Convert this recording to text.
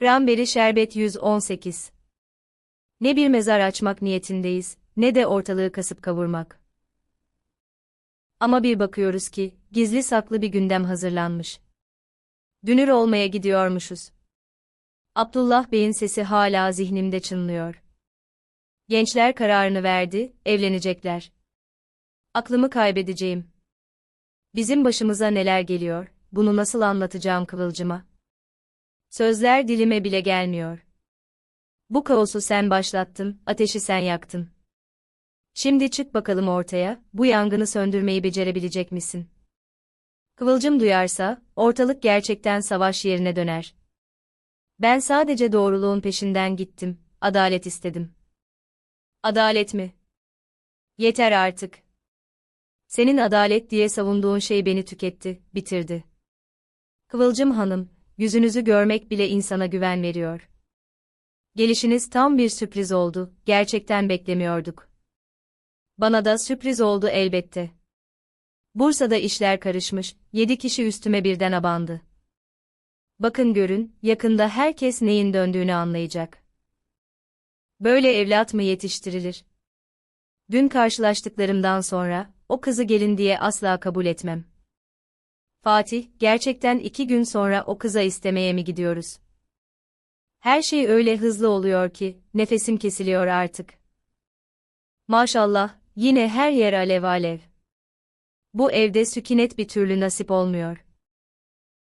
Cranberry şerbet 118. Ne bir mezar açmak niyetindeyiz, ne de ortalığı kasıp kavurmak. Ama bir bakıyoruz ki, gizli saklı bir gündem hazırlanmış. Dünür olmaya gidiyormuşuz. Abdullah Bey'in sesi hala zihnimde çınlıyor. Gençler kararını verdi, evlenecekler. Aklımı kaybedeceğim. Bizim başımıza neler geliyor, bunu nasıl anlatacağım Kıvılcım'a? Sözler dilime bile gelmiyor. Bu kaosu sen başlattın, ateşi sen yaktın. Şimdi çık bakalım ortaya, bu yangını söndürmeyi becerebilecek misin? Kıvılcım duyarsa, ortalık gerçekten savaş yerine döner. Ben sadece doğruluğun peşinden gittim, adalet istedim. Adalet mi? Yeter artık. Senin adalet diye savunduğun şey beni tüketti, bitirdi. Kıvılcım Hanım, yüzünüzü görmek bile insana güven veriyor. Gelişiniz tam bir sürpriz oldu, gerçekten beklemiyorduk. Bana da sürpriz oldu elbette. Bursa'da işler karışmış, yedi kişi üstüme birden abandı. Bakın görün, yakında herkes neyin döndüğünü anlayacak. Böyle evlat mı yetiştirilir? Dün karşılaştıklarımdan sonra, o kızı gelin diye asla kabul etmem. Fatih, gerçekten iki gün sonra o kıza istemeye mi gidiyoruz? Her şey öyle hızlı oluyor ki, nefesim kesiliyor artık. Maşallah, yine her yer alev alev. Bu evde sükinet bir türlü nasip olmuyor.